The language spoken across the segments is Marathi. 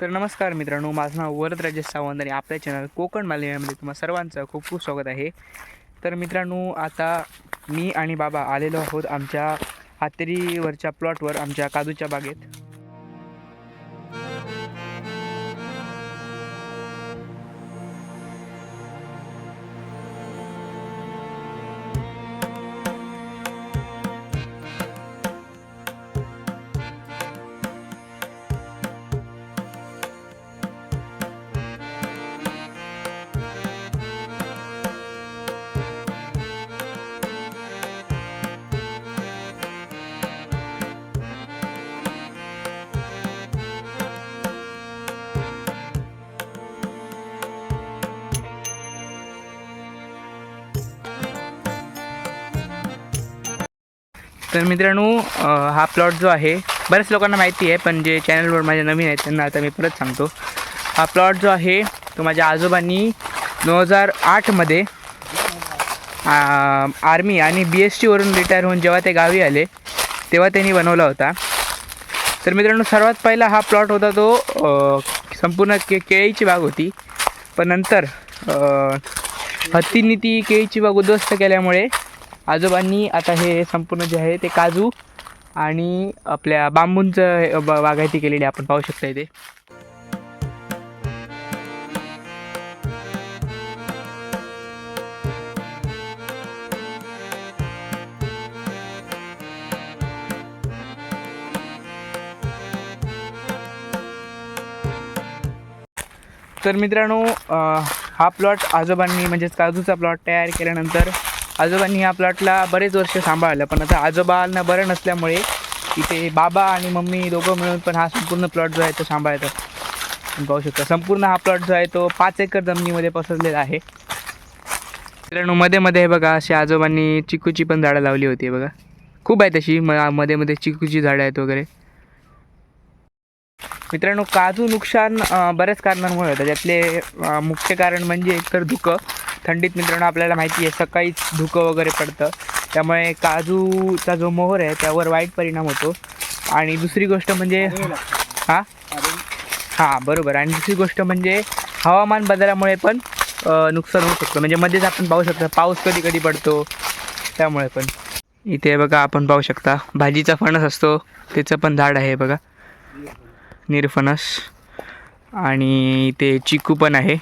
तर नमस्कार मित्रांनो माझं नाव वरद राजेश सावंत आणि आपल्या चॅनल कोकण मालिकेमध्ये तुम्हा सर्वांचं खूप खूप स्वागत आहे. तर मित्रांनो आता मी आणि बाबा आलेलो आहोत आमच्या हातेरीवरच्या प्लॉटवर आमच्या काजूच्या बागेत. तर मित्रांनो हा प्लॉट जो आहे बऱ्याच लोकांना माहिती आहे पण जे चॅनलवर माझ्या नवीन आहेत त्यांना आता मी परत सांगतो. हा प्लॉट जो आहे तो माझ्या आजोबांनी दोन हजार आठमध्ये आर्मी आणि बी एस टीवरून रिटायर होऊन जेव्हा ते गावी आले तेव्हा त्यांनी बनवला होता. तर मित्रांनो सर्वात पहिला हा प्लॉट होता तो संपूर्ण के केळीची बाग होती. पण नंतर हत्तींनी ती केळीची बाग उद्ध्वस्त केल्यामुळे आजोबांनी आता हे संपूर्ण जे आहे ते काजू आणि आपल्या बांबूंचं बागायती केलेली आपण पाहू शकता इथे. तर मित्रांनो हा प्लॉट आजोबांनी म्हणजेच काजूचा प्लॉट तयार केल्यानंतर आजोबांनी ह्या प्लॉटला बरेच वर्ष सांभाळलं पण आता आजोबांना बरं नसल्यामुळे इथे बाबा आणि मम्मी दोघं मिळून पण हा संपूर्ण प्लॉट जो आहे तो सांभाळतो तुम्ही पाहू शकता. संपूर्ण हा प्लॉट जो आहे तो पाच एकर जमिनीमध्ये पसरलेला आहे. मित्रांनो मध्ये मध्ये बघा अशी आजोबांनी चिकूची पण झाडं लावली होती बघा. खूप आहे तशी म मध्ये मध्ये चिकूची झाडं आहेत वगैरे. मित्रांनो काजू नुकसान बऱ्याच कारणांमुळे होतं. त्यातले मुख्य कारण म्हणजे एकतर धुकं. थंडीत मित्रांनो आपल्याला माहिती आहे सकाळीच धुकं वगैरे पडतं. त्यामुळे काजूचा जो मोहर आहे त्यावर वाईट परिणाम होतो. आणि दुसरी गोष्ट म्हणजे हां? हां बरोबर. आणि दुसरी गोष्ट म्हणजे हवामान बदलामुळे पण नुकसान होऊ शकतं. म्हणजे मध्येच आपण पाहू शकतो पाऊस कधी कधी पडतो. त्यामुळे पण. इथे बघा आपण पाहू शकता भाजीचा फणस असतो. त्याचं पण झाड आहे बघा. निरफणस. आणि ते चिकू पण आहे.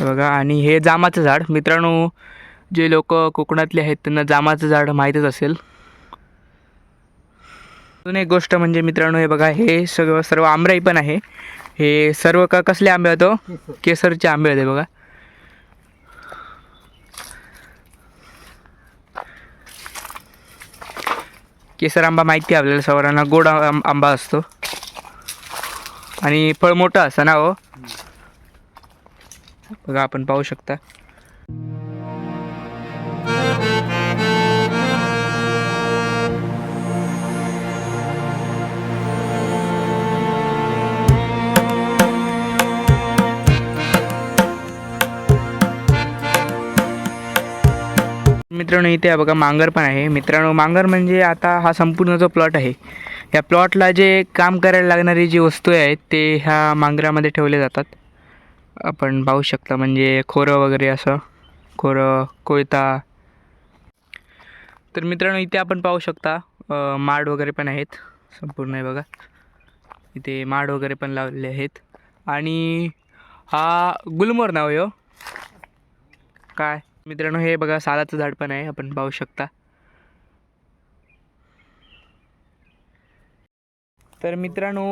हे बघा आणि हे जामाचं झाड. मित्रांनो जे लोक कोकणातले आहेत त्यांना जामाचं झाड माहीतच असेल. अजून एक गोष्ट म्हणजे मित्रांनो हे बघा हे सगळं सर्व आंबराई पण आहे. हे सर्व का कसले आंबे होतो? केसरचे. आंबे होते बघा. केसर आंबा माहिती आहे आपल्याला सर्वांना गोड आंबा असतो. आणि फळ मोठं असतं ना हो? बघा आपण पाहू शकता. मित्रांनो इथे बघा मांगर पण आहे. मित्रांनो मांगर म्हणजे आता हा संपूर्ण जो प्लॉट आहे या प्लॉटला जे काम करायला लागणारी जी वस्तू आहेत ते ह्या मांगरामध्ये ठेवले जातात. आपण पाहू शकता म्हणजे खोरं वगैरे असं. खोरं कोयता. तर मित्रांनो इथे आपण पाहू शकता माड वगैरे पण आहेत. संपूर्ण आहे बघा. इथे माड वगैरे पण लावलेले आहेत. आणि हा गुलमोर नाव हो. काय? मित्रांनो हे बघा सालाचं झाड पण आहे. आपण पाहू शकता. तर मित्रांनो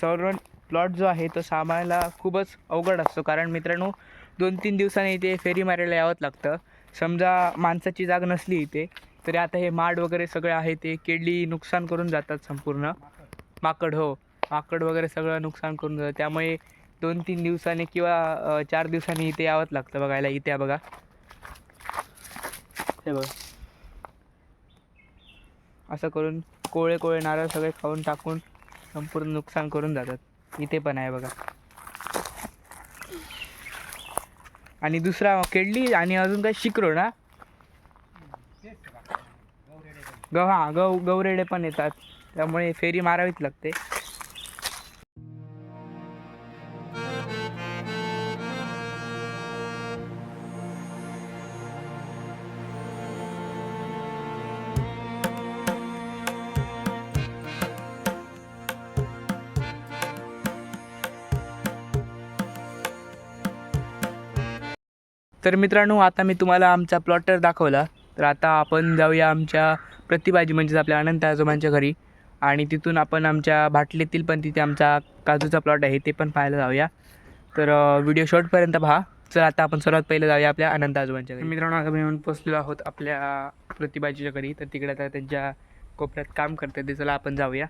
सर्व प्लॉट जो आहे तो सांभाळायला खूपच अवघड असतो. कारण मित्रांनो दोन तीन दिवसांनी इथे फेरी मारायला यावंच लागतं. समजा माणसाची जाग नसली इथे तरी आता हे माड वगैरे सगळं आहे ते केडली नुकसान करून जातात संपूर्ण. माकड हो. माकड वगैरे सगळं नुकसान करून जातं. त्यामुळे दोन तीन दिवसांनी किंवा चार दिवसांनी इथे यावंच लागतं बघायला. इथे बघा. हे बघा. असं करून कोळे कोळे नारळ सगळे खाऊन टाकून संपूर्ण नुकसान करून जातात. इथे पण आहे बघा. आणि दुसरा केडली आणि अजून काय शिकरो ना? गव हां गव गवरेडे पण येतात. त्यामुळे फेरी मारावीच लागते. तर मित्रांनो आता मी तुम्हाला आमचा प्लॉटर दाखवला. तर आता आपण जाऊया आमच्या प्रतिभाजी म्हणजेच आपल्या अनंत आजोबांच्या घरी. आणि तिथून आपण आमच्या भाटलीतील पण तिथे आमचा काजूचा प्लॉट आहे ते पण पाहायला जाऊया. तर व्हिडिओ शॉर्टपर्यंत पहा. चल आता आपण सर्वात पहिले जाऊया आपल्या अनंत आजोबांच्या घरी. मित्रांनो आता मी येऊन पोचलेलो आहोत आपल्या प्रतिभाजीच्या घरी. तर तिकडे आता त्यांच्या कोपऱ्यात काम करते ते. चला आपण जाऊया.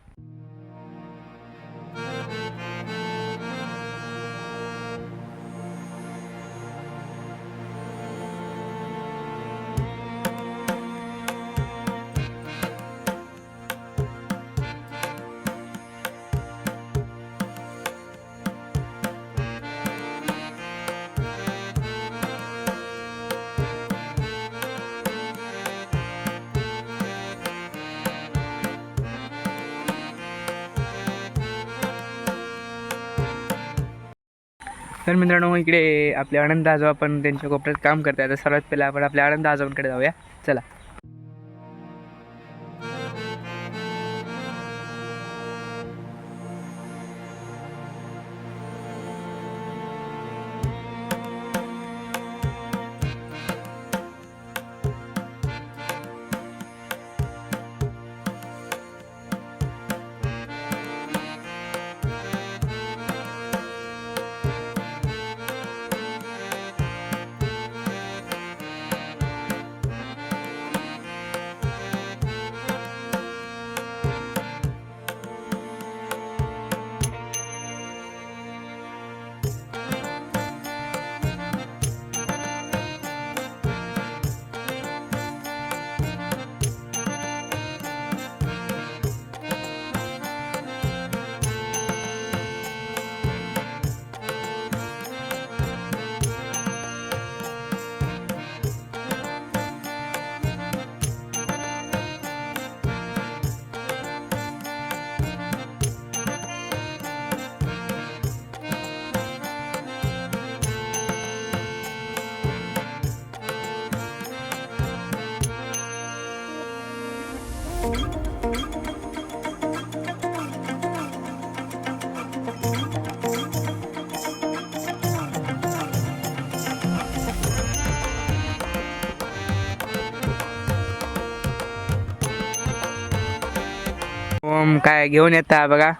तर मित्रांनो इकडे आपले आनंद आजोबा पण त्यांच्या कोपऱ्यात काम करतात तर सर्वात पहिले आपण आपल्या आनंद आजोबांकडे जाऊया. चला. ओम काय घेऊन येता बघा.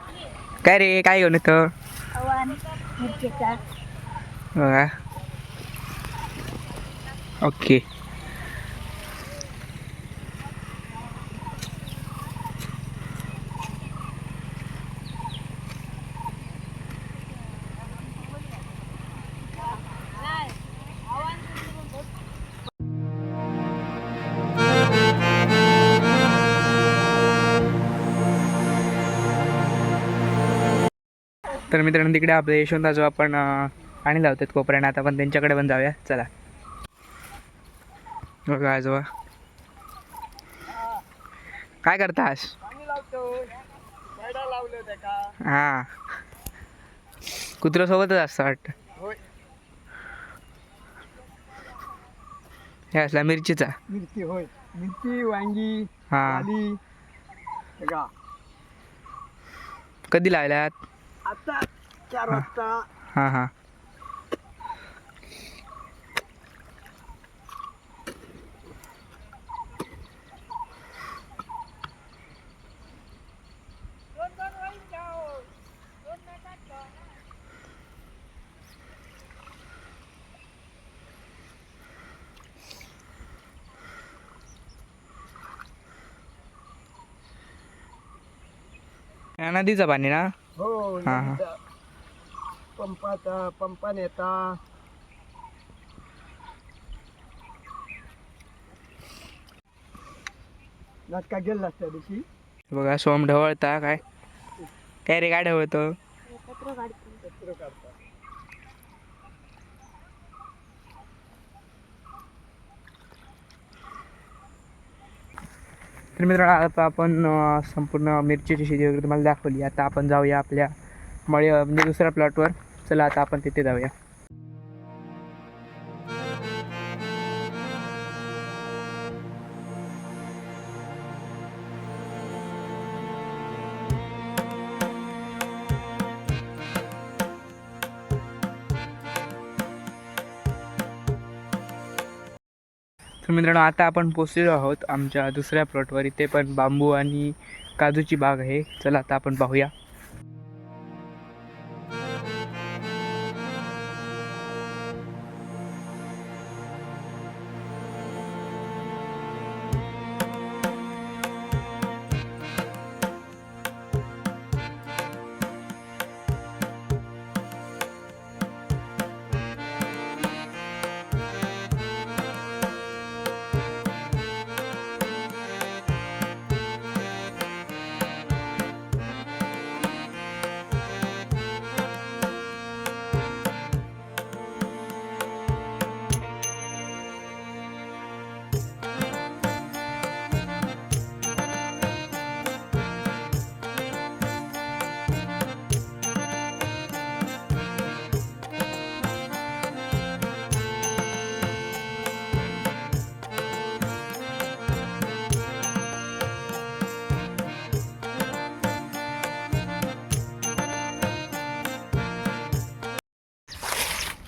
काय रे काय घेऊन येतं? बघा. ओके. तर मित्रांनो तिकडे आपले यशवंत आजोबा आपण पाणी लावतात कोपऱ्याने. आता आपण त्यांच्याकडे पण जाऊया. चला. बघा आजोबा काय करतास? हा. कुत्रा सोबतच असतं वाटतं. हे असला मिरचीचा. मिरची होय. मिरची वांगी हा. कधी लावल्यात? आता चार वाजता हां हां या नदीचं पाणी ना हो हा, हा. पंपाचा पंपा नेता. नाटका गेला त्या दिवशी. बघा सोम ढवळता काय? काय रे काय ढवळतं एकत्र काढतो. तर मित्रांनो आता आपण संपूर्ण मिरचीची शेती वगैरे तुम्हाला दाखवली. आता आपण जाऊया आपल्या मळे म्हणजे दुसऱ्या प्लॉटवर चला आता आपण तिथे जाऊया. तर मित्रांनो आता आपण पोचलेलो आहोत आमच्या दुसऱ्या प्लॉटवर इथे पण बांबू आणि काजूची बाग आहे. चला आता आपण पाहूया.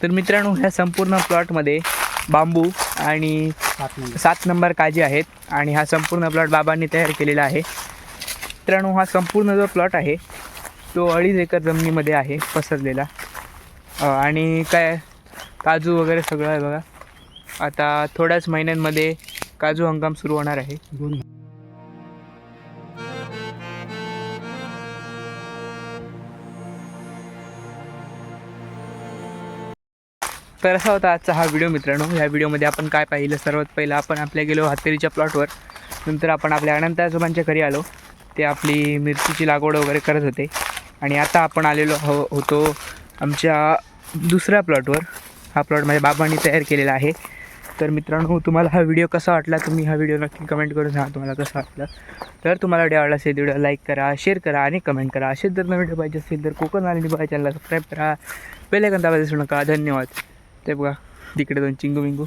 तर मित्रांनो ह्या संपूर्ण प्लॉटमध्ये बांबू आणि सात नंबर काजी आहेत आणि हा संपूर्ण प्लॉट बाबांनी तयार केलेला आहे. मित्रांनो हा संपूर्ण जो प्लॉट आहे तो अडीच एकर जमिनीमध्ये आहे पसरलेला. आणि काय काजू वगैरे सगळं आहे बघा. आता थोड्याच महिन्यांमध्ये काजू हंगाम सुरू होणार आहे. तर असा होता आजचा हा व्हिडिओ मित्रांनो. ह्या व्हिडिओमध्ये आपण काय पाहिलं? सर्वात पहिलं आपण आपल्या गेलो हातेरीच्या प्लॉटवर नंतर आपण आपल्या अनंत आजोबांच्या घरी आलो. ते आपली मिरचीची लागवड वगैरे करत होते. आणि आता आपण आलेलो हो होतो आमच्या दुसऱ्या प्लॉटवर हा प्लॉट माझ्या बाबांनी तयार केलेला आहे. तर मित्रांनो तुम्हाला हा व्हिडिओ कसा वाटला? तुम्ही हा व्हिडिओ नक्की कमेंट करून सांगा तुम्हाला कसा वाटला. तर तुम्हाला व्हिडिओ आवडला असेल व्हिडिओ लाईक करा शेअर करा आणि कमेंट करा. असेच जर नवीन व्हिडिओ पाहिजे असेल तर कोकण आणि बघा चॅनलला सबस्क्राईब करा. पहिल्या आयकॉन दाबायला नका. धन्यवाद. ते बघा. तिकडे दोन चिंगू विंगू